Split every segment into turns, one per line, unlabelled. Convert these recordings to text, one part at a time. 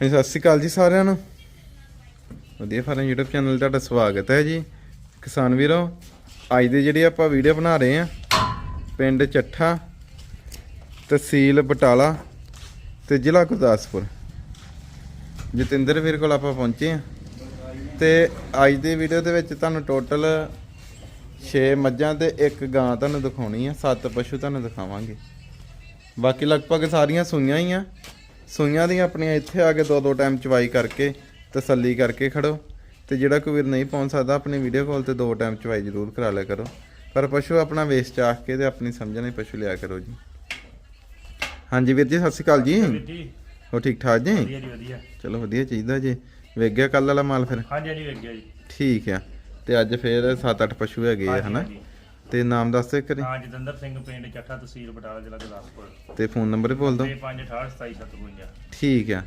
ਹਾਂਜੀ, ਸਤਿ ਸ਼੍ਰੀ ਅਕਾਲ ਜੀ ਸਾਰਿਆਂ ਨੂੰ। ਵਧੀਆ ਫਾਰਮ YouTube ਚੈਨਲ ਤੁਹਾਡਾ ਸਵਾਗਤ ਹੈ ਜੀ। ਕਿਸਾਨ ਵੀਰੋ, ਅੱਜ ਦੀ ਜਿਹੜੀ ਆਪਾਂ ਵੀਡੀਓ ਬਣਾ ਰਹੇ ਆ ਪਿੰਡ ਚੱਠਾ, ਤਹਿਸੀਲ ਬਟਾਲਾ ਤੇ ਜ਼ਿਲ੍ਹਾ ਗੁਰਦਾਸਪੁਰ। ਜਤਿੰਦਰ ਵੀਰ ਕੋਲ ਆਪਾਂ ਪਹੁੰਚੇ ਆ ਤੇ ਅੱਜ ਦੀ ਵੀਡੀਓ ਦੇ ਵਿੱਚ ਤੁਹਾਨੂੰ ਟੋਟਲ 6 ਮੱਝਾਂ ਤੇ ਇੱਕ ਗਾਂ ਤੁਹਾਨੂੰ ਦਿਖਾਉਣੀ ਆ 7 ਪਸ਼ੂ ਤੁਹਾਨੂੰ ਦਿਖਾਵਾਂਗੇ। ਬਾਕੀ ਲਗਭਗ ਸਾਰੀਆਂ ਸੂਈਆਂ ਹੀ ਆ। ਸੂਈਆਂ ਦੀਆਂ ਆਪਣੀਆਂ ਇੱਥੇ ਆ ਕੇ ਦੋ ਦੋ ਟਾਈਮ ਚਵਾਈ ਕਰਕੇ ਤਸੱਲੀ ਕਰਕੇ ਖੜੋ। ਤੇ ਜਿਹੜਾ ਕੋਈ ਵੀਰ ਨਹੀਂ ਪਹੁੰਚ ਸਕਦਾ ਆਪਣੀ ਵੀਡੀਓ ਕਾਲ ਤੇ ਦੋ ਟਾਈਮ ਚਵਾਈ ਜ਼ਰੂਰ ਕਰਾ ਲਿਆ ਕਰੋ। ਪਰ ਪਸ਼ੂ ਆਪਣਾ ਵੇਚ ਚਾਖ ਕੇ ਤੇ ਆਪਣੀ ਸਮਝ ਨਾਲ ਹੀ ਪਸ਼ੂ ਲਿਆ ਕਰੋ ਜੀ। ਹਾਂਜੀ ਵੀਰ ਜੀ ਸਤਿ ਸ਼੍ਰੀ ਅਕਾਲ ਜੀ। ਹੋ ਠੀਕ ਠਾਕ ਜੀ?
ਵਧੀਆ ਜੀ ਵਧੀਆ।
ਚਲੋ ਵਧੀਆ ਚਾਹੀਦਾ ਜੀ। ਵੇਖ ਗਿਆ ਕੱਲ ਵਾਲਾ ਮਾਲ ਫਿਰ?
ਹਾਂਜੀ ਹਾਂਜੀ ਵੇਖ ਗਿਆ ਜੀ।
ਠੀਕ ਆ। ਤੇ ਅੱਜ ਫੇਰ 7-8 ਪਸ਼ੂ ਹੈਗੇ ਆ ਹਨਾ। ਤੇ ਨਾਮ ਦੱਸ ਦੇ ਕਰੀ
ਹਾਂ ਜਤਿੰਦਰ ਸਿੰਘ ਪਿੰਡ ਚੱਠਾ ਤਹਿਸੀਲ ਬਟਾਲਾ ਜ਼ਿਲ੍ਹਾ ਗੁਰਦਾਸਪੁਰ।
ਤੇ ਫੋਨ ਨੰਬਰ ਬੋਲ ਦਿਓ।
65282757
ਠੀਕ ਆ।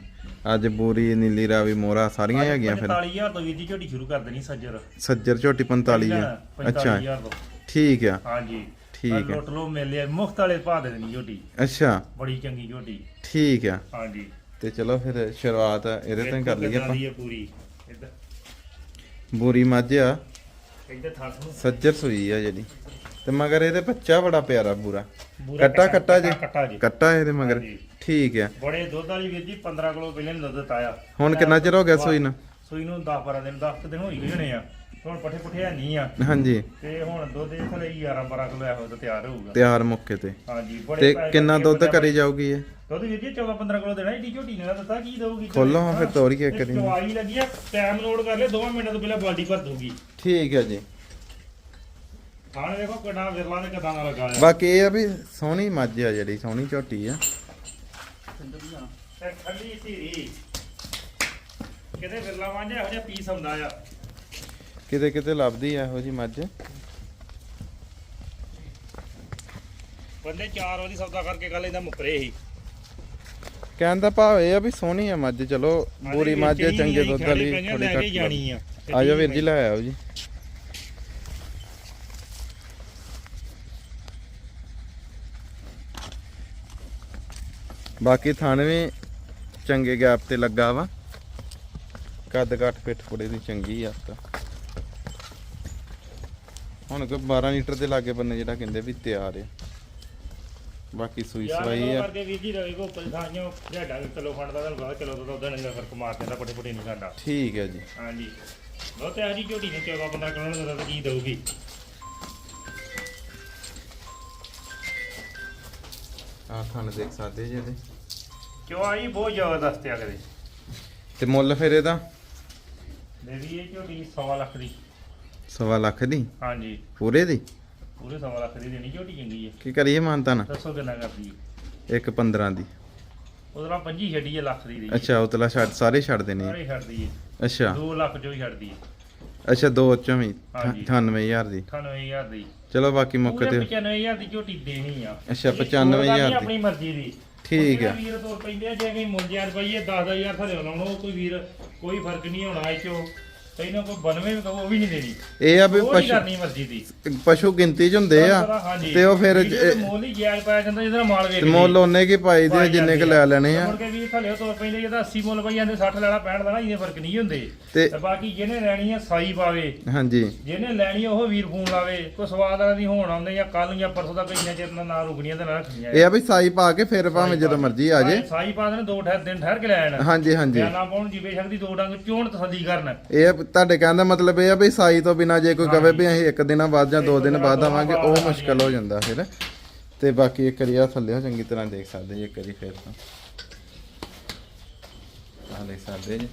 ਅੱਜ ਬੂਰੀ ਨੀਲੀ ਰਾਵੀ ਮੋਰਾ ਸਾਰੀਆਂ ਹੈਗੀਆਂ ਫਿਰ।
45000 ਤੋਂ ਵੀਰ ਜੀ ਝੋਟੀ ਸ਼ੁਰੂ ਕਰ ਦੇਣੀ ਸੱਜਰ।
ਸੱਜਰ ਝੋਟੀ 45 ਆ। ਅੱਛਾ।
45000 ਤੋਂ।
ਠੀਕ ਆ।
ਹਾਂਜੀ।
ਠੀਕ ਹੈ।
ਲੁੱਟ ਲੋ ਮੇਲੇ ਮੁਫਤ ਵਾਲੇ ਭਾਅ ਦੇ ਦੇਣੀ ਝੋਟੀ।
ਅੱਛਾ।
ਬੜੀ ਚੰਗੀ ਝੋਟੀ।
ਠੀਕ ਆ।
ਹਾਂਜੀ।
ਤੇ ਚਲੋ ਫਿਰ ਸ਼ੁਰੂਆਤ ਇਹਦੇ ਤੋਂ ਕਰ ਲਈਏ ਆਪਾਂ।
ਦੀ ਪੂਰੀ। ਇੱਧਰ।
ਬੂਰੀ ਮੱਝ ਆ।
ਇੱਧਰ ਥਾਂ ਨੂੰ
ਸੱਜਰ ਸੂਈ ਆ ਜਿਹੜੀ। ਤੇ ਮਗਰ ਇਹਦੇ ਬੱਚਾ ਬੜਾ ਪਿਆਰਾ ਬੂਰਾ
ਬੂਰਾ
ਕੱਟਾ ਕੱਟਾ ਜੀ।
ਕੱਟਾ ਜੀ।
ਕੱਟਾ ਇਹਦੇ ਮਗਰ।
ਹਾਂਜੀ।
ਠੀਕ ਆ।
ਬੜੇ ਦੁੱਧ ਵਾਲੀ ਵੀਰ ਜੀ 15 ਕਿਲੋ ਪਹਿਲੇ ਨੇ ਦੁੱਧ ਦਿੱਤਾ ਆ।
ਹੁਣ ਕਿੰਨਾ ਚਿਰ ਹੋ ਗਿਆ ਸੂਈ ਨੂੰ?
ਸੂਈ ਨੂੰ 10 12 ਦਿਨ 10 ਦਿਨ ਹੋਈ ਗਏ ਹੋਣੇ ਆ। ਹੁਣ ਪੱਠੇ ਪੁੱਠੇ ਹੈ ਨਹੀਂ ਆ।
ਹਾਂਜੀ।
ਤੇ ਹੁਣ ਦੁੱਧ ਇਹ ਥਲੇ 11 12 ਕਿਲੋ ਇਹੋ ਤਾਂ ਤਿਆਰ ਹੋਊਗਾ।
ਤਿਆਰ ਮੌਕੇ ਤੇ।
ਹਾਂਜੀ ਬੜੇ
ਤੇ
ਪੈਸੇ
ਕਿੰਨਾ
ਕਰਕੇ
ਦੁੱਧ
ਬੰਦਾ-
ਕਰੀ ਜਾਊਗੀ ਇਹ?
ਦੁੱਧ ਵੀਰ ਜੀ 14 15 ਕਿਲੋ ਦੇਣਾ ਏਡੀ ਝੋਟੀ ਨੇ ਨਾ ਦਿੱਤਾ ਕੀ ਦਊਗੀ
ਖੋਲੋ ਹਾਂ। ਫਿਰ ਤੋਰੀਏ
ਇੱਕ
ਕਰੀ
ਚਵਾਈ ਲੱਗੀ ਆ ਟਾਈਮ ਲੋਡ ਕਰ ਲੈ 2 ਮਿੰਟਾਂ ਤੋਂ ਪਹਿਲਾਂ ਬਾਲਟੀ ਭਰ ਦੂਗੀ
ਠੀਕ ਆ ਜੀ।
ਖਾਣ ਦੇਖੋ ਕਿੰਨਾ ਵਿਰਲਾ ਤੇ ਕਿਦਾਂ ਦਾ ਲੱਗਾ ਆ
ਬਾਕੀ ਇਹ ਆ ਵੀ ਸੋਹਣੀ ਮੱਝ ਆ ਜਿਹੜੀ ਸੋਹਣੀ ਝੋਟੀ ਆ।
ਤੇ ਧੀਰੀ। ਕਿਤੇ ਵਿਰਲਾ ਵਾਂਝਾ ਇਹੋ ਜਿਹਾ ਪੀਸ ਆਉਂਦਾ ਆ।
ਕਿਤੇ ਕਿਤੇ ਲੱਭਦੀ ਆ ਇਹੋ ਜੀ ਮੱਝ।
ਬੰਦੇ 4 ਵਜੇ ਸੌਦਾ ਕਰਕੇ ਕੱਲ ਇਹਦਾ ਮੁਕਰੇ ਸੀ।
ਕਹਿਣ ਦਾ ਭਾਵ ਇਹ ਆ ਵੀ ਸੋਹਣੀ ਆ ਮੱਝ ਚਲੋ ਬੂਰੀ ਮੱਝ ਆ, ਚੰਗੇ ਦੁੱਧ ਵਾਲੀ
ਥੋੜੀ
ਥੋੜੀ
ਲੈ ਕੇ
ਘੱਟ
ਜਾਣੀ ਆ।
ਆ ਜਾ ਵੀਰ ਜੀ ਲੈ ਆਓ ਜੀ। ਬਾਕੀ ਥਣ ਵੀ ਚੰਗੇ ਗੈਪ ਤੇ ਲੱਗਾ ਵਾ। ਕੱਦ ਘੱਟ ਪਿੱਠ ਪੁੜੇ ਦੀ ਚੰਗੀ ਆ। ਤਾਂ ਹੁਣ ਕੋਈ 12 ਲੀਟਰ ਦੇ ਲਾਗੇ ਬੰਨੇ ਜਿਹੜਾ ਕਹਿੰਦੇ ਵੀ ਤਿਆਰ ਆ। ਬਾਕੀ ਸੂਈ ਸਵਾਈ ਆ।
ਕਰਕੇ ਵੀਰ ਜੀ ਰਵੇ ਕੋ ਪਲਸਾਈਆਂ ਡਾਡਾ ਵੀ ਕਿਲੋ ਖੰਡ ਦਾ ਤੁਹਾਨੂੰ ਪਤਾ ਕਿਲੋ ਦਾ ਉਹਦਾ ਨੰਗਾ ਫ਼ਰਕ ਮਾਰ ਦਿੰਦਾ ਪੱਟੇ ਪੱਟੇ ਨਹੀਂ ਖਾਂਦਾ।
ਠੀਕ ਹੈ ਜੀ।
ਹਾਂਜੀ। ਬਹੁਤ ਹੈ ਜੀ ਝੋਟੀ ਨੇ 14 15 ਕਿਲੋ ਦਾ ਦੁੱਧ ਕੀ ਦਊਗੀ।
ਆ ਥਣ ਦੇਖ ਸਕਦੇ ਜੀ ਇਹਦੇ।
ਕਿਉਂ ਆਈ? ਬਹੁਤ ਜ਼ਬਰਦਸਤ ਆ ਕਦੇ
ਤੇ ਮੁੱਲ ਫਿਰ ਇਹਦਾ?
ਦੇਵੀ ਇਹ ਝੋਟੀ 100 ਲੱਖ ਦੀ।
ਸਵਾ ਲੱਖ ਦੀ?
ਹਾਂਜੀ।
ਪੂਰੇ ਦੀ?
ਪੂਰੇ 100 ਲੱਖ ਦੀ ਦੇਣੀ ਝੋਟੀ ਚੰਗੀ ਹੈ
ਕੀ ਕਰੀਏ ਮਾਨਤਾ ਨਾ
ਦੱਸੋ ਕਿੰਨਾ ਕਰਦੀ ਹੈ
ਇੱਕ 15 ਦੀ।
ਉਹਦੇ ਨਾਲ 25 ਛੱਡੀ ਹੈ ਲੱਖ ਦੀ ਦੀ
ਅੱਛਾ ਉਤਲਾ ਛੱਡ ਸਾਰੇ ਛੱਡ ਦੇਣੇ।
ਸਾਰੇ ਛੱਡਦੀ ਹੈ
ਅੱਛਾ।
2 ਲੱਖ ਚੋਂ ਹੀ ਛੱਡਦੀ ਹੈ
ਅੱਛਾ ਦੋ ਚੋਂ ਵੀ।
ਹਾਂਜੀ।
98000 ਦੀ।
98000 ਦੀ।
ਚਲੋ ਬਾਕੀ ਮੌਕੇ
ਪੂਰੇ
ਤੇ
95000 ਦੀ ਝੋਟੀ ਦੇਣੀ ਆ।
ਅੱਛਾ,
ਇਹ
95,000
ਤੋੜਦਾ ਨਹੀਂ
ਦੀ।
ਆਪਣੀ ਮਰਜ਼ੀ ਦੀ।
ਠੀਕ
ਆ।
ਆ।
ਵੀਰ ਤੋਂ ਪੈਂਦੇ ਆ ਜੇ ਕੋਈ ਮੁੰਜਿਆ ਰੁਪਈਏ 10000 ਥਲੇ ਲਾਉਣੋ ਕੋਈ ਵੀਰ ਕੋਈ ਫ਼ਰਕ ਨਹੀਂ ਹੋਣਾ ਇਹ ਚੋਂ ਤੈਨੂੰ ਕੋਈ ਬਨਵੇਂ ਵੀ ਕਹੋ ਉਹ ਵੀ ਨਹੀਂ ਦੇਣੀ।
ਇਹ ਆ ਵੀ
ਉਹ ਨਹੀਂ
ਪਸ਼ੂ
ਕਰਨੀ ਮਰਜ਼ੀ ਦੀ।
ਪਸ਼ੂ ਗਿਣਤੀ ਚ ਹੁੰਦੇ ਆ।
ਹਾਂਜੀ।
ਤੇ ਉਹ ਫਿਰ
ਮੁੱਲ ਹੀ ਜਾਇਜ਼ ਪਾਇਆ ਜਾਂਦਾ ਜਿਹਦਾ ਮਾਲ ਵੇਚ
ਮੁੱਲ ਉਹਨੇ ਕੀ ਪਾਈ ਦੇ ਜਿੰਨੇ ਕ ਲੈ ਲੈਣੇ ਆ।
ਮੁੜ ਕੇ ਵੀ ਥਲੇ ਤੋਂ ਪੈਂਦੇ ਜਿਹਦਾ 80 ਮੁੱਲ ਪਈ ਜਾਂਦੇ 60 ਲੈਣਾ 65 ਲੈਣਾ ਇਹਦੇ ਫ਼ਰਕ ਨਹੀਂ ਹੁੰਦੇ।
ਤੇ
ਤੇ ਬਾਕੀ ਜਿਹਨੇ ਲੈਣੀ ਆ ਸਾਈ ਪਾਵੇ।
ਹਾਂਜੀ।
ਜਿਹਨੇ ਲੈਣੀ ਆ ਉਹ ਵੀਰ ਫੋਨ ਲਾਵੇ। ਕੋਈ ਸਵਾਦ ਵਾਲਾ ਦੀ ਹੋਣ ਆਉਂਦੇ ਜਾਂ ਕੱਲ ਜਾਂ ਪਰਸੋਂ ਦਾ ਕਈਆਂ ਚਿਰ ਨਾਲ ਨਾ ਰੁਕਣੀਆਂ ਤੇ ਨਾ ਰੱਖਣੀਆਂ।
ਇਹ ਆ ਵੀ ਸਾਈ ਪਾ ਕੇ ਫਿਰ ਭਾਵੇਂ ਜਦੋਂ ਮਰਜ਼ੀ ਆ ਜੇ।
ਸਾਈ ਪਾ ਦੇਣ ਦੋ ਠਹਿਰ ਦਿਨ ਠਹਿਰ ਕੇ ਲੈ ਆਣ।
ਹਾਂਜੀ ਹਾਂਜੀ।
ਬਿਆਨਾ ਪਾਉਣ ਜੀ ਬੇਸ਼ੱਕ ਦੀ ਦੋ ਡੰਗ ਚੋਣ ਤਸੱਲੀ ਕਰਨ।
ਇਹ ਆ ਵੀ ਤੁਹਾਡੇ ਕਹਿਣ ਦਾ ਮਤਲਬ ਇਹ ਆ ਵੀ ਸਾਈ ਤੋਂ ਬਿਨਾ ਜੇ ਕੋਈ ਕਵੇ ਵੀ ਅਸੀਂ ਇੱਕ ਦਿਨਾਂ ਬਾਅਦ ਜਾਂ ਦੋ ਦਿਨ ਬਾਅਦ ਆਵਾਂਗੇ ਉਹ ਮੁਸ਼ਕਲ ਹੋ ਜਾਂਦਾ ਫਿਰ। ਤੇ ਬਾਕੀ ਇੱਕ ਵਾਰੀ ਆ ਥੱਲੇ ਚੰਗੀ ਤਰ੍ਹਾਂ ਦੇਖ ਸਕਦੇ ਜੀ ਇੱਕ ਵਾਰੀ ਫਿਰ ਤਾਂ। ਆ ਦੇਖ ਸਕਦੇ ਜੀ।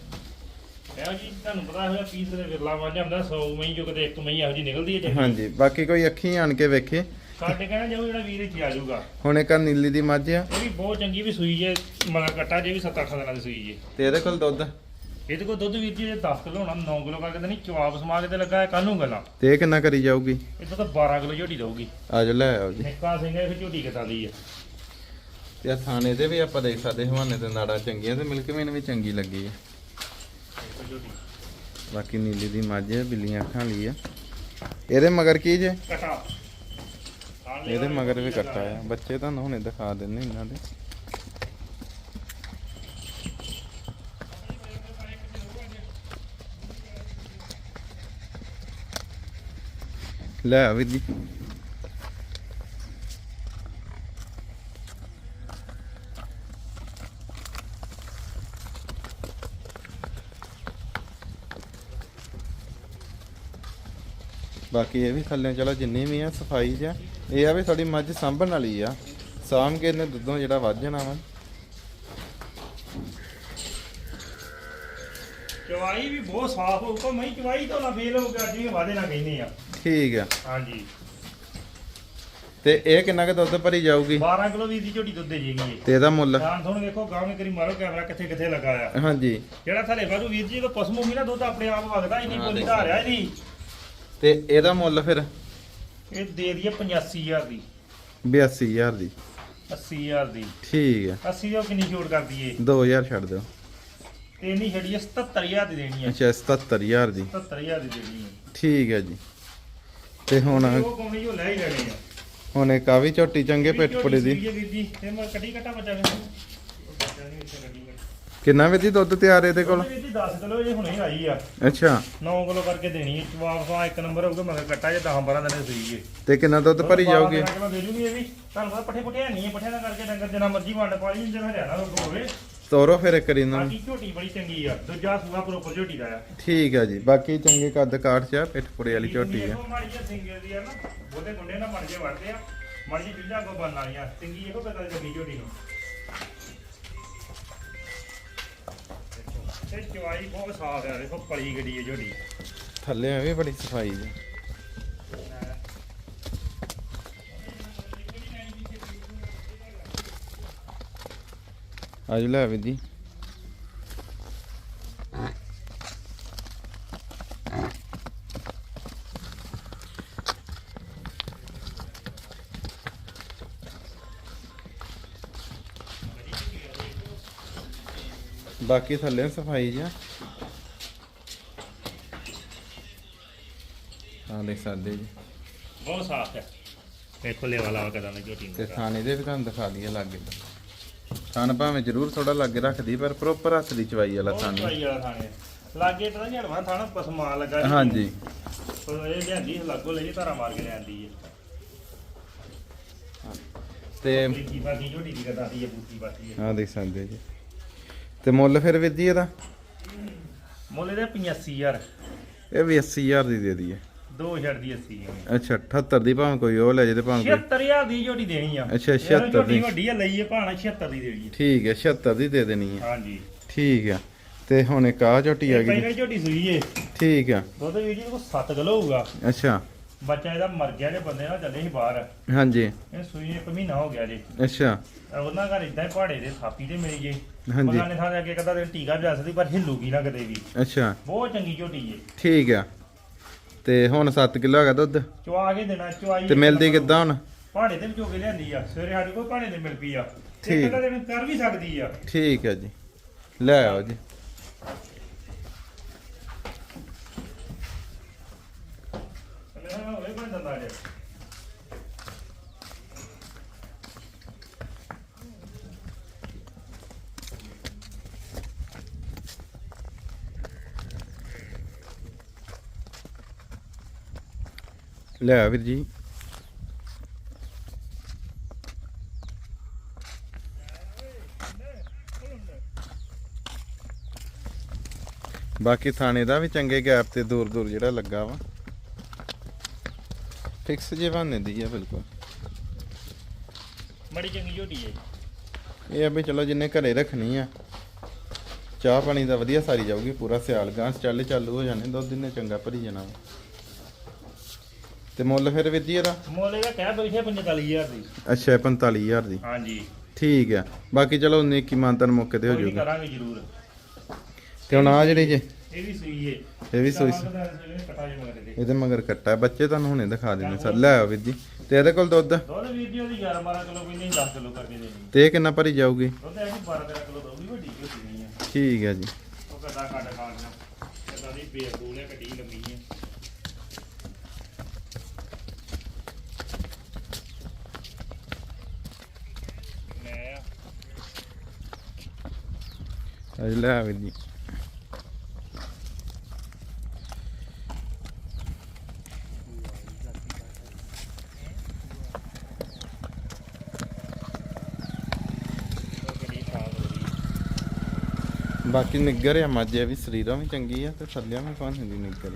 ਇਹੋ ਜੀ ਤੁਹਾਨੂੰ ਪਤਾ ਹੋਇਆ ਪੀਸ ਦੇ ਵਿਰਲਾ ਵਾਂਝਾ ਹੁੰਦਾ 100 ਮਈ ਜੋ ਕਦੇ ਇੱਕ ਮਈ ਇਹੋ ਜੀ ਨਿਕਲਦੀ ਹੈ ਚੰਗੀ
ਹਾਂਜੀ ਬਾਕੀ ਕੋਈ ਅੱਖੀਂ ਆਣ ਕੇ ਵੇਖੇ।
ਸਾਡੇ ਜਾਓ ਜਿਹੜਾ ਵੀਰ ਇੱਥੇ ਆ ਜਾਊਗਾ।
ਹੁਣ ਇੱਕ ਆਹ ਨੀਲੀ ਦੀ ਮੱਝ ਆ।
ਇਹ ਵੀ ਬਹੁਤ ਚੰਗੀ ਵੀ ਸੂਈ ਜੇ ਮਲਾ ਕੱਟਾ ਜੇ ਵੀ 7-8 ਦਿਨਾਂ ਦੀ ਸੂਈ ਜੇ।
ਤੇ ਇਹਦੇ ਕੋਲ ਦੁੱਧ?
ਇਹਦੇ ਕੋਲ ਦੁੱਧ ਵੀਰ ਜੀ 10 ਕਿਲੋ ਹੋਣਾ 9 ਕਿਲੋ ਕਰਕੇ ਤਾਂ ਨਹੀਂ ਚਵਾਪ ਸਮਾ ਕੇ ਤੇ ਲੱਗਾ ਹੈ ਕੱਲ ਨੂੰ ਗੱਲਾਂ।
ਤੇ ਇਹ ਕਿੰਨਾ ਕਰੀ ਜਾਊਗੀ?
ਇਹ ਤਾਂ 12 ਕਿਲੋ ਝੋਟੀ ਦਊਗੀ।
ਆ ਜਾ ਲੈ ਆਓ ਜੀ।
ਨਿੱਕਾ ਸਿੰਘ ਇਹ ਝੋਟੀ ਕਿਦਾਂ ਦੀ ਹੈ?
ਤੇ ਆ ਥਾਣੇ ਦੇ ਵੀ ਆਪਾਂ ਦੇਖ ਸਕਦੇ ਹਵਾਨੇ ਤੇ ਨਾੜਾ ਚੰਗੀਆਂ ਤੇ ਮਿਲਕ ਮੇਨ ਵੀ ਚੰਗੀ ਲੱਗੀ
ਝੋਟੀ।
ਬਾਕੀ ਨੀਲੀ ਦੀ ਮੱਝ ਆ ਬਿੱਲੀਆਂ ਅੱਖਾਂ ਲਈ ਆ ਇਹਦੇ ਮਗਰ ਕੀ ਜੇ?
ਕਟਾ।
ਇਹਦੇ ਮਗਰ ਵੀ ਕੱਟਾ ਆ ਬੱਚੇ ਤੁਹਾਨੂੰ ਹੁਣੇ ਦਿਖਾ ਦਿੰਨੇ ਇਹਨਾਂ ਦੇ। ਲੈ ਵੀਰ ਜੀ। ਬਾਕੀ ਇਹ ਵੀ ਥੱਲੇ, ਚਲੋ ਜਿੰਨੀ ਵੀ ਆ, ਸਫ਼ਾਈ ਜਿਹਾ ਇਹ ਆ ਵੀ ਸਾਡੀ ਮੱਝ ਸਾਂਭਣ ਵਾਲੀ ਆ। ਸਾਂਭ ਕੇ ਇਹਨੇ ਦੁੱਧੋਂ ਜਿਹੜਾ ਵੱਧ ਜਾਣਾ ਵਾ।
ਚਵਾਈ ਵੀ ਬਹੁਤ ਸਾਫ਼ ਹੋਊਗਾ ਮੈਂ ਚਵਾਈ ਤਾਂ ਨਾ ਫੇਲ ਹੋ ਗਿਆ ਜਿਵੇਂ ਵਾਦੇ ਨਾਲ ਕਹਿੰਦੇ ਆ।
ਠੀਕ ਆ।
ਹਾਂਜੀ।
ਤੇ ਇਹ ਕਿੰਨਾ ਕੁ ਦੁੱਧ ਭਰੀ ਜਾਊਗੀ?
12 ਕਿਲੋ ਵੀਰ ਦੀ ਝੋਟੀ ਦੁੱਧ ਦੇ ਜੇਗੀ
ਤੇ ਇਹਦਾ ਮੁੱਲ?
ਤਾਂ ਤੁਹਾਨੂੰ ਵੇਖੋ ਗਾਉਂ ਕਰੀ ਮਾਰੋ ਕੈਮਰਾ ਕਿੱਥੇ ਕਿੱਥੇ ਲੱਗਾ ਆ।
ਹਾਂਜੀ।
ਜਿਹੜਾ ਥਲੇ ਵਾਧੂ ਵੀਰ ਜੀ ਕੋ ਪਸ਼ੂ ਵੀ ਨਾ ਦੁੱਧ ਆਪਣੇ ਆਪ ਵਗਦਾ
ਹਾਂ, ਦੇਖੋ।
ਧਾਰਿਆ ਇਹਦੀ
ਤੇ ਇਹਦਾ ਮੁੱਲ ਫਿਰ?
ਇਹ ਦੇ ਦਈਏ 85000 ਦੀ।
82000 ਦੀ।
80000 ਦੀ।
ਠੀਕ ਆ।
80 ਦੀ ਉਹ ਕਿੰਨੀ ਛੋਟ ਕਰ ਦਈਏ?
2000 ਛੱਡ ਦਿਓ।
ਤੇ ਇੰਨੀ ਛੱਡੀਏ 77000 ਦੀ ਦੇਣੀ ਹੈ
ਅੱਛਾ 77000 ਦੀ।
77000 ਦੀ ਦੇਣੀ ਹੈ
ਠੀਕ ਹੈ ਜੀ। ਤੇ ਹੁਣ
ਉਹ ਕੌਣੀ ਜੋ ਲੈ ਹੀ ਲੈਣੇ ਆ।
ਹੁਣ ਇੱਕ ਆ ਵੀ ਝੋਟੀ ਚੰਗੇ ਪਿੱਠ ਪੁੜੇ ਦੀ।
ਤੇ ਮੈਂ ਕੱਢੀ ਕੱਟਾ ਬੱਚਾ
ਕਿੰਨਾ ਵੀ ਦੀ ਦੁੱਧ ਤਿਆਰ ਇਹਦੇ ਕੋਲ?
ਜੀ 10 ਕਿਲੋ ਇਹ ਹੁਣੇ ਆਈ ਆ।
ਅੱਛਾ।
9 ਕਿਲੋ ਕਰਕੇ ਦੇਣੀ ਹੈ ਜਵਾਬ ਦਾ ਇੱਕ ਨੰਬਰ ਹੋਊਗਾ ਮਗਰ ਕੱਟਾ ਜੇ 10 12 ਦਿਨ ਹੈ
ਤੇ ਕਿੰਨਾ ਦੁੱਧ ਭਰੀ ਜਾਊਗੀ?
ਕਿਲੋ ਦੇ ਜੂਗੀ ਇਹ ਵੀ। ਤੁਹਾਨੂੰ ਪਤਾ ਪੱਠੇ ਪੁੱਠੇ ਨਹੀਂ ਹੈ ਪੱਠੇ ਨਾਲ ਕਰਕੇ ਡੰਗਰ ਜਿੰਨਾ ਮਰਜ਼ੀ ਵੰਡ ਪਾ ਲਈ ਜਿਹੜਾ ਹਰਿਆਣਾ ਲੋਕ ਹੋਵੇ।
ਤੋਰੋ ਫਿਰ ਇੱਕ ਇਹਨਾਂ ਨੂੰ।
ਬਾਕੀ ਝੋਟੀ ਬੜੀ ਚੰਗੀ ਆ ਦੂਜਾ ਸੂਆ ਪ੍ਰੋਪਰ ਝੋਟੀ ਦਾ ਆ।
ਠੀਕ ਆ ਜੀ ਬਾਕੀ ਚੰਗੇ ਕੱਦ ਕਾਠ ਚ ਆ ਪਿੱਠ ਪੁੜੇ ਵਾਲੀ ਝੋਟੀ ਆ।
ਮਾੜੀ ਜਿਹੀ ਸਿੰਗਲ ਦੀ ਆ ਨਾ ਬੋਲੇ ਗੁੰਡੇ ਨਾਲ ਮੜ ਜੇ ਵੜਦੇ ਆ। ਮਾੜੀ ਜਿਹੀ ਚੀਜ਼ਾਂ ਕੋ ਬਣ ਵਾਲੀਆਂ ਸਿੰਗੀ ਇਹੋ ਪਤਾ ਚੱਲੀ ਝੋਟੀ ਨੂੰ। ਤੇ ਚਵਾਈ ਬਹੁਤ ਸਾਫ਼ ਆ ਦੇਖੋ ਪਲੀ ਗੱਡੀ ਹੈ ਝੋਟੀ।
ਥੱਲੇ ਆ ਵੀ ਬੜੀ ਸਫ਼ਾਈ ਜੀ ਆਜੋ ਲੈ ਵੀ ਬਾਕੀ ਥੱਲੇ ਸਫ਼ਾਈ ਜੀ ਆ ਦੇਖ ਸਕਦੇ ਜੀ।
ਬਹੁਤ ਸਾਫ਼ ਹੈ। ਦੇਖੋ ਲੈ ਵਾਲਾ ਕਦਾਂ ਦੀ ਝੋਟੀ
ਤੇ ਥਾਣੇ ਦੇ ਵੀ ਤੁਹਾਨੂੰ ਦਿਖਾ ਦਈਏ ਲਾਗੇ। ਥਾਣ ਭਾਵੇਂ ਜ਼ਰੂਰ ਥੋੜਾ ਲਾਗੇ ਰੱਖਦੀ ਪਰ ਪ੍ਰੋਪਰ ਹੱਥ ਦੀ ਚਵਾਈ ਵਾਲਾ ਥਾਣ।
ਚਵਾਈ ਵਾਲਾ ਥਾਣੇ ਲਾਗੇ ਪਤਾ ਝੜਵਾ ਥਾਣਾ ਪਸਮਾ ਲੱਗਾ ਜੀ।
ਹਾਂਜੀ।
ਉਹ ਇਹ ਲਿਆਂਦੀ ਲਾਗੋ ਲਈ ਧਾਰਾ ਮਾਰ ਕੇ ਲਿਆਂਦੀ ਹੈ
ਤੇ
ਬੀਜੀ ਬਾਕੀ ਝੋਟੀ ਦੀ ਕਦਾਂ ਦੀ ਹੈ ਬੂਟੀ ਬਾਕੀ ਹੈ
ਆਹ ਦੇਖ ਸਕਦੇ ਜੀ। ਤੇ ਮੁੱਲ ਫਿਰ ਵੀਰ ਜੀ ਇਹਦਾ?
ਮੁੱਲ ਇਹਦਾ 85000
ਇਹ ਵੀ 80000 ਦੀ ਦੇ ਦਈਏ।
ਦੋ ਛੱਡ ਦੀ 80 ਹੈ
ਅੱਛਾ 78 ਦੀ ਭਾਵੇਂ ਕੋਈ ਉਹ ਲੈ ਜੇ ਤੇ ਭਾਵੇਂ ਕੋਈ
76000 ਦੀ ਝੋਟੀ ਦੇਣੀ ਆ।
ਅੱਛਾ,
ਇਹਨੂੰ
76
ਝੋਟੀ
ਦੀ।
ਵੱਡੀ ਆ ਲਈ ਹੈ ਭਾਣਾ 76 ਦੀ ਦੇਣੀ ਹੈ
ਠੀਕ ਹੈ 76 ਦੀ ਦੇ ਦੇਣੀ ਹੈ
ਹਾਂਜੀ।
ਠੀਕ ਆ। ਤੇ ਹੁਣ ਇੱਕ ਆ ਝੋਟੀ ਆ ਗਈ।
ਪਹਿਲਾਂ ਝੋਟੀ ਸੂਈ ਏ।
ਠੀਕ ਆ।
ਦੁੱਧ ਵੀ ਜੀ ਕੋ 7 ਕਿਲੋ ਹੋਊਗਾ।
ਅੱਛਾ।
ਬੱਚਾ ਇਹਦਾ ਮਰ ਗਿਆ ਜੇ ਬੰਦੇ ਨਾਲ ਚੱਲੇ ਸੀ ਬਾਹਰ।
ਹਾਂਜੀ।
ਇਹ ਸੂਈ ਇੱਕ ਮਹੀਨਾ ਹੋ ਗਿਆ ਜੀ।
ਅੱਛਾ।
ਉਹਨਾਂ ਘਰ ਇਦਾਂ ਹੀ ਪਹਾੜੇ ਦੇ ਥਾਪੀ ਤੇ ਮਿਲੀ ਜੇ
ਹਾਂਜੀ।
ਬਗਾਨੇ ਥਾਂ ਦੇ ਅੱਗੇ ਕਦਾ ਟੀਕਾ ਵੀ ਆ ਸਕਦੀ ਪਰ ਹਿੱਲੂਗੀ ਨਾ ਕਦੇ ਵੀ।
ਅੱਛਾ।
ਬਹੁਤ ਚੰਗੀ ਝੋਟੀ ਏ।
ਠੀਕ ਆ। ਤੇ ਹੁਣ 7 ਕਿਲੋ ਹੈਗਾ ਦੁੱਧ।
ਚਵਾ ਕੇ ਦੇਣਾ ਚਵਾਈ
ਤੇ ਮਿਲਦੀ ਕਿੱਦਾਂ ਹੁਣ?
ਪਹਾੜੇ ਤੇ ਚੋਕੇ ਲਿਆਂਦੀ ਆ। ਸਵੇਰੇ ਸਾਡੇ ਕੋਲ ਪਹਾੜੇ ਤੇ ਮਿਲ ਪਈ ਆ।
ਠੀਕ।
ਤਾਂ ਦਿਨ ਕਰ ਵੀ ਸਕਦੀ ਆ।
ਠੀਕ ਹੈ ਜੀ। ਲੈ ਆਓ ਜੇ। ਲੈ ਆ ਵੀਰ ਜੀ। ਬਾਕੀ ਥਾਣੇ ਦਾ ਵੀ ਚੰਗੇ ਗੈਪ ਤੇ ਦੂਰ ਦੂਰ ਜਿਹੜਾ ਲੱਗਾ ਵਾ। ਫਿਕਸ ਜੇ ਬਹਾਨੇ ਦੀ ਆ ਬਿਲਕੁਲ।
ਬੜੀ ਚੰਗੀ ਝੋਟੀ ਏ
ਇਹ ਆ ਵੀ ਚਲੋ ਜਿੰਨੇ ਘਰੇ ਰੱਖਣੀ ਆ ਚਾਹ ਪਾਣੀ ਦਾ ਵਧੀਆ ਸਾਰੀ ਜਾਊਗੀ ਪੂਰਾ ਸਿਆਲ ਗਾਂ ਚੱਲੇ ਚਾਲੂ ਹੋ ਜਾਣੇ ਦੁੱਧ ਦਿਨੇ ਚੰਗਾ ਭਰੀ ਜਾਣਾ ਵਾ। ਤੇ ਮੁੱਲ ਫਿਰ ਵੀਰ ਜੀ ਇਹਦਾ?
ਮੋਲੇ ਦਾ ਕਹਿ ਬੈਠੇ 45000 ਦੀ।
ਅੱਛਾ 45000 ਦੀ।
ਹਾਂਜੀ।
ਠੀਕ ਆ। ਬਾਕੀ ਚਲੋ ਉਨੀ ਕੀ ਮਾਨਤਨ ਮੌਕੇ ਤੇ ਹੋ ਜਾਊਗਾ।
ਕਰਾਂਗੇ ਜ਼ਰੂਰ।
ਤੇ ਹੁਣ ਆ ਜਿਹੜੀ ਜੇ
ਇਹ ਵੀ ਸੂਈ ਏ।
ਇਹ ਵੀ ਸੂਈ ਇਹਦੇ ਮਗਰ ਕੱਟਾ ਬੱਚੇ ਤੁਹਾਨੂੰ ਹੁਣੇ ਦਿਖਾ ਦਿੰਦੇ ਸਰ। ਲੈ ਆਓ ਵੀਰ ਜੀ। ਤੇ ਇਹਦੇ ਕੋਲ ਦੁੱਧ?
ਦੁੱਧ ਵੀਰ ਜੀ ਉਹਦੀ 11 12 ਕਿਲੋ ਕੋਈ ਨਹੀਂ 10 ਕਿਲੋ ਕਰਕੇ ਦੇਣੀ।
ਤੇ ਇਹ ਕਿੰਨਾ ਭਰੀ ਜਾਊਗੀ?
ਦੁੱਧ ਇਹ 12 13 ਕਿਲੋ ਦਊਗੀ ਵੱਡੀ ਝੋਟੀ ਨਹੀਂ ਆ।
ਠੀਕ ਹੈ ਜੀ।
ਉਹ ਦੀ ਹੈ ਕੱਢੀ
అది లేవింది ਬਾਕੀ ਨਿੱਗਰ ਆ ਮਾਜੇ ਵੀ ਸਰੀਰਾਂ ਵੀ ਚੰਗੀ ਆ ਤੇ ਥੱਲਿਆਂ ਵੀ ਪਾਣੀ ਦੀ ਨਿੱਗਰ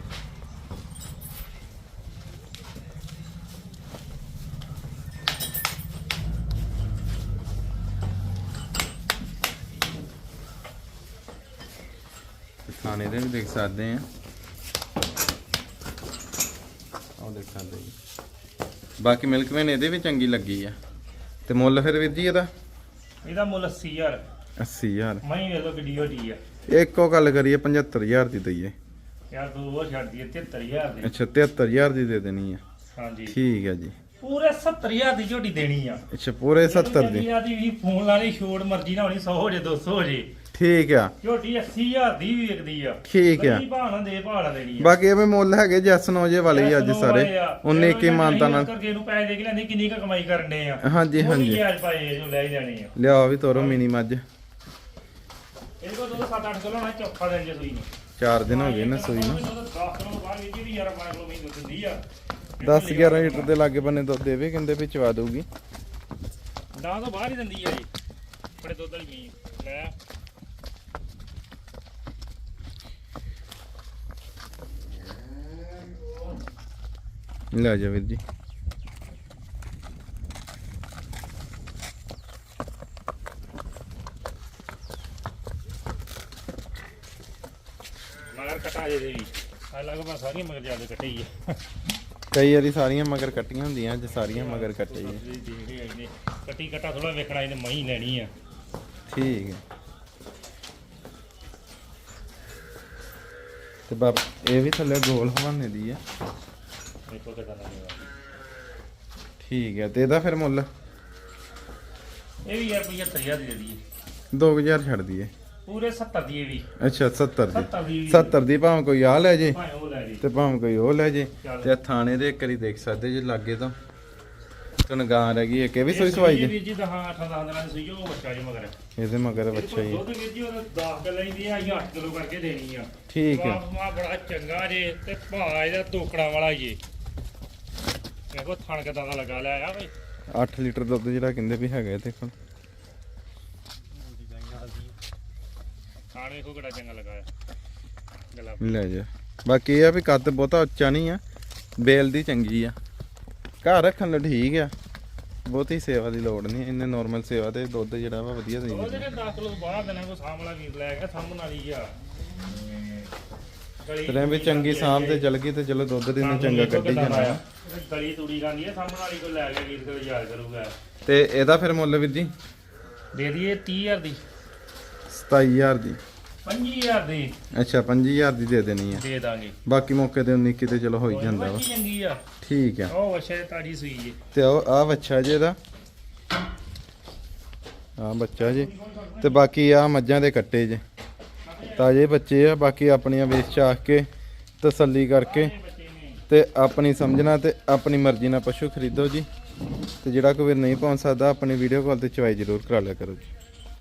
ਤੇ ਖਾਣੇ ਦੇ ਵੀ ਦੇਖ ਸਕਦੇ ਆ। ਆਹ ਦੇਖ ਸਕਦੇ ਜੀ। ਬਾਕੀ ਮਿਲਕ ਵੇਨ ਇਹਦੇ ਵੀ ਚੰਗੀ ਲੱਗੀ ਆ। ਤੇ ਮੁੱਲ ਫਿਰ ਵੀਰ ਜੀ ਇਹਦਾ?
ਇਹਦਾ ਮੁੱਲ 80000
80000
ਮੈਂ ਆ।
ਇੱਕੋ ਗੱਲ ਕਰੀਏ 75000 ਦੀ ਦਈਏ।
ਯਾਰ ਦੋ ਹੋਰ ਛੱਡ ਦਈਏ 73000 ਦੀ।
ਅੱਛਾ 73000 ਦੀ ਦੇ ਦੇਣੀ ਆ।
ਹਾਂਜੀ।
ਠੀਕ ਹੈ ਜੀ।
ਪੂਰੇ 70000 ਦੀ ਝੋਟੀ ਦੇਣੀ ਆ।
ਅੱਛਾ ਪੂਰੇ 70 ਦੀ।
ਦੀ ਵੀ ਫੋਨ ਲਾਣੀ ਛੋੜ ਮਰਜ਼ੀ ਨਾਲ ਹੋਣੀ 100 ਹੋ ਜੇ 200 ਹੋ ਜੇ।
ਠੀਕ ਆ।
ਝੋਟੀ 80000 ਦੀ ਵੀ ਵਿਕਦੀ ਆ।
ਠੀਕ ਆ।
ਕੀ ਭਾਣਾ ਦੇ ਭਾਣਾ ਦੇਣੀ ਆ।
ਬਾਕੀ ਐਵੇਂ ਮੁੱਲ ਹੈਗੇ ਜੈਸ ਨੋਜੇ ਵਾਲੇ ਹੀ ਅੱਜ ਸਾਰੇ। ਉਹਨੇ ਕੀ ਮਾਨਤਾ ਨਾਲ।
ਕਰਕੇ ਨੂੰ ਪੈਸੇ ਦੇ ਕੇ ਲੈਂਦੇ ਕਿੰਨੀ ਕੁ ਕਮਾਈ ਕਰਨ ਦੇ ਆ।
ਹਾਂਜੀ ਹਾਂਜੀ।
ਅੱਜ ਪਾਏ ਜੋ ਲੈ ਜਾਣੇ ਆ।
ਲਿਆਓ ਵੀ ਤੋਰੋ ਮਿਨੀ ਮੱਝ
ਇਹਦੇ ਕੋਲ ਦੁੱਧ 7-8 ਕਿਲੋ ਨਾ ਚੌਖਾ ਦੇ ਜੇ ਸੂਈ ਨੂੰ।
4 ਦਿਨ ਹੋ ਗਏ ਨਾ ਸੂਈ ਨੂੰ।
10 ਕਿਲੋ ਬਾਹਰ ਵੀ ਜੀ ਯਾਰ 5 ਕਿਲੋ ਮਹੀਨੇ ਦੁੱਧ ਦਿੰਦੀ ਆ।
10 11 ਲੀਟਰ ਦੇ ਲਾਗੇ ਬੰਨੇ ਦੁੱਧ ਦੇਵੇ ਕਹਿੰਦੇ ਵੀ ਚਵਾ ਦਊਗੀ।
ਨਾ ਤਾਂ ਬਾਹਰ ਹੀ ਦਿੰਦੀ ਆ ਜੀ ਬੜੇ ਦੁੱਧ ਵਾਲੀ ਮੀਂ ਲੈ।
ਲੈ ਜਾ ਵੀਰ ਜੀ।
ਮਗਰ ਕਟਾ ਜੇ ਦੇ ਵੀ ਆ ਲਗਭਗ ਸਾਰੀਆਂ ਮਗਰ ਜ਼ਿਆਦਾ ਕੱਟੇ ਹੀ
ਕਈ ਵਾਰੀ ਸਾਰੀਆਂ ਮਗਰ ਕੱਟੀਆਂ ਹੁੰਦੀਆਂ ਅੱਜ ਸਾਰੀਆਂ ਮਗਰ ਕੱਟੇ
ਨੇ ਕੱਟੀ ਕਟਾ ਥੋੜਾ ਵੇਖਣਾ ਇਹਨੇ ਮਹੀਂ ਲੈਣੀ ਆ।
ਠੀਕ ਹੈ ਤੇ ਬਾਬ ਇਹ ਵੀ ਥੱਲੇ ਗੋਲ ਹਵਾਨੇ ਦੀ ਆ। ਠੀਕ ਹੈ ਤੇ ਇਹਦਾ ਫਿਰ ਮੁੱਲ?
ਇਹ ਵੀ ਯਾਰ 75000 ਦੀ ਦੇ ਦਈਏ।
2000 ਛੱਡ ਦਈਏ।
ਪੂਰੇ 70 ਦੀ ਇਹ ਵੀ।
ਅੱਛਾ 70 ਦੀ।
70 ਦੀ ਵੀ।
70 ਦੀ ਭਾਵੇਂ ਕੋਈ ਆ ਲੈ ਜੇ।
ਭਾਵੇਂ ਉਹ ਲੈ ਜੀ।
ਤੇ ਭਾਵੇਂ ਕੋਈ ਉਹ ਲੈ ਜੇ।
ਚੱਲ।
ਤੇ ਆਹ ਥਾਣੇ ਦੇ ਇੱਕ ਵਾਰੀ ਦੇਖ ਸਕਦੇ ਜੇ ਲਾਗੇ ਤਾਂ। ਕਨਗਾਂ ਰਹਿ ਗਈ ਇੱਕ ਇਹ ਵੀ ਸੋਈ ਸਵਾਈ ਜੇ।
ਜੀ ਹਾਂ 8 10 ਦਿਨਾਂ ਦੀ ਸੂਈ ਉਹ ਬੱਚਾ ਜੀ ਮਗਰ।
ਇਹਦੇ ਮਗਰ ਬੱਚਾ ਹੀ
ਦੁੱਧ ਵੀਰ ਜੀ ਉਹ 10 ਕਿਲੋ ਲੈਂਦੀ ਆ ਅਸੀਂ 8 ਕਿਲੋ ਕਰਕੇ ਦੇਣੀ ਆ।
ਠੀਕ ਹੈ
ਮਾ ਬੜਾ ਚੰਗਾ ਜੇ ਤੇ ਭਾ ਇਹਦਾ ਤੋਕੜਾ ਵਾਲਾ ਜੇ। ਦੇਖੋ ਥਣ ਕਿਦਾਂ ਦਾ ਲੱਗਾ ਲਿਆ ਆ ਬਈ।
8 ਲੀਟਰ ਦੁੱਧ ਜਿਹੜਾ ਕਹਿੰਦੇ ਵੀ ਹੈਗਾ ਇਹਦੇ ਕੋਲ
ਕਿਹੜਾ ਚੰਗਾ ਗਲਾ
ਲੈ ਜਾ। ਬਾਕੀ ਇਹ ਆ ਵੀ ਕੱਦ ਬਹੁਤਾ ਉੱਚਾ ਨਹੀਂ ਆ ਬੇਲ ਦੀ ਚੰਗੀ ਆ। ਘਰ ਰੱਖਣ ਨੂੰ ਠੀਕ ਆ। ਬਹੁਤੀ ਸੇਵਾ ਦੀ ਲੋੜ ਨਹੀਂ ਇੰਨੇ ਨਾਰਮਲ ਸੇਵਾ ਤੇ ਦੁੱਧ ਜਿਹੜਾ ਵਾ ਵਧੀਆ ਦੇ
ਉਹ ਜਿਹੜੇ 10 ਕਿਲੋ ਬਾਹਰ ਦੇਣਾ ਕੋ ਸਾਹਮਣਾ ਵੀਰ ਲੈ ਗਿਆ ਸਾਹਮਣ ਵਾਲੀ ਆ।
ਤੇਰੇ ਵੀ ਚੰਗੀ ਸਾਂਭ ਤੇ ਚਲ ਗਈ ਤੇ ਚਲੋ ਦੁੱਧ ਦੇ ਨੇ ਚੰਗਾ ਕੱਢੀ ਜਾਣਾ।
ਗਲੀ ਤੂੜੀ ਗਾਂਦੀ ਆ ਸਾਹਮਣ ਵਾਲੀ ਕੋ ਲੈ ਗਿਆ ਵੀਰ ਕੋਲ ਯਾਦ ਕਰੂਗਾ।
ਤੇ ਇਹਦਾ ਫਿਰ ਮੁੱਲ ਵੀਰ ਜੀ?
ਦੇ ਦਈਏ 30000 ਦੀ।
27000 ਦੀ।
5000 ਦੀ।
ਅੱਛਾ 5000 ਦੀ ਦੇ ਦੇਣੀ ਆ।
ਦੇ ਦਾਂਗੇ।
ਬਾਕੀ ਮੌਕੇ ਤੇ 19 ਕਿਤੇ ਚਲੋ ਹੋ ਹੀ ਜਾਂਦਾ ਵਾ।
ਬੱਚੀ ਚੰਗੀ ਆ।
ਠੀਕ ਆ।
ਉਹ ਵਛੇ ਤਾਜੀ ਸੂਈ ਜੀ।
ਤੇ ਉਹ ਆ ਬੱਚਾ ਜੇ ਇਹਦਾ। ਆ ਬੱਚਾ ਜੇ। ਤੇ ਬਾਕੀ ਆ ਮੱਝਾਂ ਦੇ ਕੱਟੇ ਜੇ। ਤਾਜੇ ਬੱਚੇ ਆ, ਬਾਕੀ ਆਪਣੀਆਂ ਵੇਚ ਚਾਖ ਕੇ ਤਸੱਲੀ ਕਰਕੇ
ਬੱਚੇ
ਤੇ ਆਪਣੀ ਸਮਝਣਾ ਤੇ ਆਪਣੀ ਮਰਜ਼ੀ ਨਾਲ ਪਸ਼ੂ ਖਰੀਦੋ ਜੀ। ਤੇ ਜਿਹੜਾ ਕੋਈ ਨਹੀਂ ਪਹੁੰਚ ਸਕਦਾ, ਆਪਣੀ ਵੀਡੀਓ ਕਾਲ ਤੇ ਚਵਾਈ ਜ਼ਰੂਰ ਕਰਾ ਲਿਆ ਕਰੋ ਜੀ।